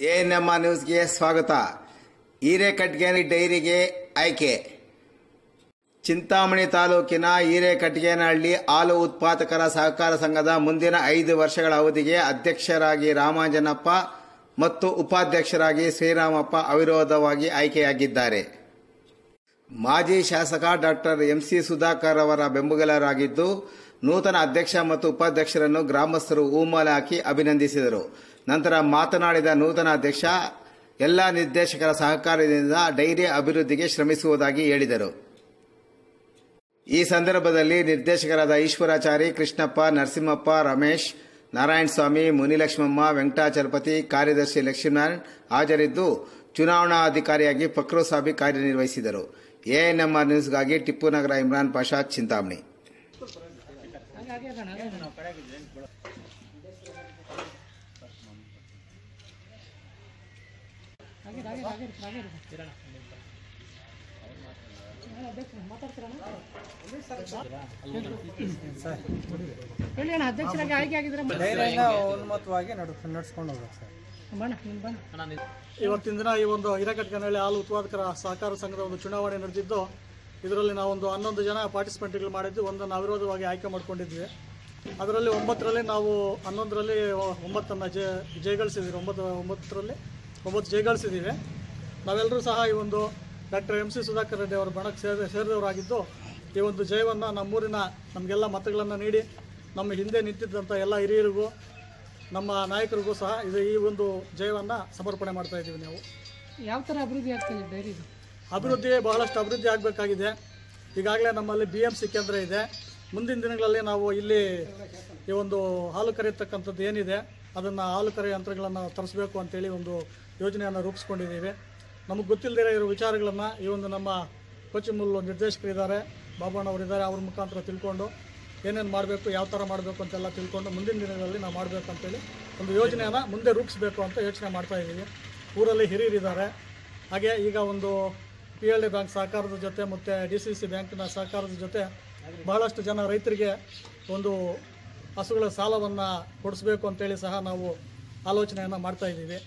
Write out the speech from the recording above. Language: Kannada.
ಎಎನ್ಎಂ ನ್ಯೂಸ್ಗೆ ಸ್ವಾಗತ. ಹಿರೇಕಟ್ಗೇನಿ ಡೈರಿಗೆ ಆಯ್ಕೆ. ಚಿಂತಾಮಣಿ ತಾಲೂಕಿನ ಹಿರೇಕಟ್ಗೇನಹಳ್ಳಿ ಹಾಲು ಉತ್ಪಾದಕರ ಸಹಕಾರ ಸಂಘದ ಮುಂದಿನ ಐದು ವರ್ಷಗಳ ಅವಧಿಗೆ ಅಧ್ಯಕ್ಷರಾಗಿ ರಾಮಾಂಜನಪ್ಪ ಮತ್ತು ಉಪಾಧ್ಯಕ್ಷರಾಗಿ ಶ್ರೀರಾಮಪ್ಪ ಅವಿರೋಧವಾಗಿ ಆಯ್ಕೆಯಾಗಿದ್ದಾರೆ. ಮಾಜಿ ಶಾಸಕ ಡಾಕ್ಟರ್ ಎಂಸಿ ಸುಧಾಕರ್ ಅವರ ಬೆಂಬಲರಾಗಿದ್ದು, ನೂತನ ಅಧ್ಯಕ್ಷ ಮತ್ತು ಉಪಾಧ್ಯಕ್ಷರನ್ನು ಗ್ರಾಮಸ್ಥರು ಹೂಮಾಲೆ ಹಾಕಿ ಅಭಿನಂದಿಸಿದರು. ನಂತರ ಮಾತನಾಡಿದ ನೂತನ ಅಧ್ಯಕ್ಷ, ಎಲ್ಲ ನಿರ್ದೇಶಕರ ಸಹಕಾರದಿಂದ ಡೈರಿ ಅಭಿವೃದ್ಧಿಗೆ ಶ್ರಮಿಸುವುದಾಗಿ ಹೇಳಿದರು. ಈ ಸಂದರ್ಭದಲ್ಲಿ ನಿರ್ದೇಶಕರಾದ ಈಶ್ವರಾಚಾರಿ, ಕೃಷ್ಣಪ್ಪ, ನರಸಿಂಹಪ್ಪ, ರಮೇಶ್, ನಾರಾಯಣಸ್ವಾಮಿ, ಮುನಿಲಕ್ಷ್ಮಮ್ಮ, ವೆಂಕಟಾಚಲಪತಿ, ಕಾರ್ಯದರ್ಶಿ ಲಕ್ಷ್ಮೀನಾರಾಯಣ್ ಹಾಜರಿದ್ದು ಚುನಾವಣಾಧಿಕಾರಿಯಾಗಿ ಫಕ್ರುಸಾಬಿ ಕಾರ್ಯನಿರ್ವಹಿಸಿದರು. ಎಎನ್ಎಂಆರ್ ನ್ಯೂಸ್ಗಾಗಿ ಟಿಪ್ಪು ನಗರ ಇಮ್ರಾನ್ ಪಾಷಾ ಚಿಂತಾಮಣಿ. ಅಧ್ಯಕ್ಷರಾಗಿ ಆಯ್ಕೆ ಆಗಿದ್ರೆ ನಡ್ಸ್ಕೊಂಡು ಹೋಗ್ಬೇಕು ಸರ್. ಇವತ್ತಿನ ದಿನ ಈ ಒಂದು ಹಿರೇಕಟ್ಕನಹಳ್ಳಿ ಹಾಲು ಉತ್ಪಾದಕರ ಸಹಕಾರ ಸಂಘದ ಒಂದು ಚುನಾವಣೆ ನಡೆದಿದ್ದು ಇದರಲ್ಲಿ ನಾವೊಂದು ಹನ್ನೊಂದು ಜನ ಪಾರ್ಟಿಸಿಪೆಂಟ್ಗಳು ಮಾಡಿದ್ದು ಒಂದನ್ನು ಅವಿರೋಧವಾಗಿ ಆಯ್ಕೆ ಮಾಡ್ಕೊಂಡಿದ್ವಿ. ಅದರಲ್ಲಿ ಒಂಬತ್ತರಲ್ಲಿ ನಾವು ಹನ್ನೊಂದರಲ್ಲಿ ಒಂಬತ್ತನ್ನು ಜಯ ಜಯಗಳಿಸಿದ್ದೀವಿ. ಒಂಬತ್ತು ಒಂಬತ್ತರಲ್ಲಿ ಒಂಬತ್ತು ಜಯಗಳಿಸಿದ್ದೀವಿ. ನಾವೆಲ್ಲರೂ ಸಹ ಈ ಒಂದು doctor M C Sudhakar Reddy ಅವರ ಬಣಕ್ಕೆ ಸೇರಿ ಸೇರಿದವರಾಗಿದ್ದು ಈ ಒಂದು ಜಯವನ್ನು ನಮ್ಮೂರಿನ ನಮಗೆಲ್ಲ ಮತಗಳನ್ನು ನೀಡಿ ನಮ್ಮ ಹಿಂದೆ ನಿಂತಿದ್ದಂಥ ಎಲ್ಲ ಹಿರಿಯರಿಗೂ ನಮ್ಮ ನಾಯಕರಿಗೂ ಸಹ ಇದು ಈ ಒಂದು ಜಯವನ್ನು ಸಮರ್ಪಣೆ ಮಾಡ್ತಾ ಇದ್ದೀವಿ ನಾವು. ಯಾವ ಥರ ಅಭಿವೃದ್ಧಿ ಆಗ್ತದೆ ಡೈರಿ ಅಭಿವೃದ್ಧಿ ಬಹಳಷ್ಟು ಅಭಿವೃದ್ಧಿ ಆಗಬೇಕಾಗಿದೆ. ಈಗಾಗಲೇ ನಮ್ಮಲ್ಲಿ ಬಿ ಎಂ ಸಿ ಕೇಂದ್ರ ಇದೆ. ಮುಂದಿನ ದಿನಗಳಲ್ಲಿ ನಾವು ಇಲ್ಲಿ ಈ ಒಂದು ಹಾಲು ಕರೆಯತಕ್ಕಂಥದ್ದು ಏನಿದೆ, ಅದನ್ನು ಹಾಲು ಕರೆಯ ಯಂತ್ರಗಳನ್ನು ತರಿಸ್ಬೇಕು ಅಂತೇಳಿ ಒಂದು ಯೋಜನೆಯನ್ನು ರೂಪಿಸ್ಕೊಂಡಿದ್ದೀವಿ. ನಮಗೆ ಗೊತ್ತಿಲ್ಲದೇ ಇರೋ ವಿಚಾರಗಳನ್ನು ಈ ಒಂದು ನಮ್ಮ ಕೊಚ್ಚಿಮುಲ್ಲು ನಿರ್ದೇಶಕರಿದ್ದಾರೆ ಬಾಬಣ್ಣವರಿದ್ದಾರೆ ಅವ್ರ ಮುಖಾಂತರ ತಿಳ್ಕೊಂಡು ಏನೇನು ಮಾಡಬೇಕು, ಯಾವ ಥರ ಮಾಡಬೇಕು ಅಂತೆಲ್ಲ ತಿಳ್ಕೊಂಡು ಮುಂದಿನ ದಿನಗಳಲ್ಲಿ ನಾವು ಮಾಡಬೇಕು ಅಂತೇಳಿ ಒಂದು ಯೋಜನೆಯನ್ನು ಮುಂದೆ ರೂಪಿಸಬೇಕು ಅಂತ ಯೋಚನೆ ಮಾಡ್ತಾ ಇದ್ದೀವಿ. ಊರಲ್ಲಿ ಹಿರಿಯರಿದ್ದಾರೆ. ಹಾಗೆ ಈಗ ಒಂದು ಪಿ ಎಲ್ ಡಿ ಬ್ಯಾಂಕ್ ಸಹಕಾರದ ಜೊತೆ ಮತ್ತು ಡಿ ಸಿ ಸಿ ಬ್ಯಾಂಕಿನ ಸಹಕಾರದ ಜೊತೆ ಬಹಳಷ್ಟು ಜನ ರೈತರಿಗೆ ಒಂದು ಹಸುಗಳ ಸಾಲವನ್ನು ಕೊಡಿಸ್ಬೇಕು ಅಂತೇಳಿ ಸಹ ನಾವು ಆಲೋಚನೆಯನ್ನು ಮಾಡ್ತಾ ಇದ್ದೀವಿ.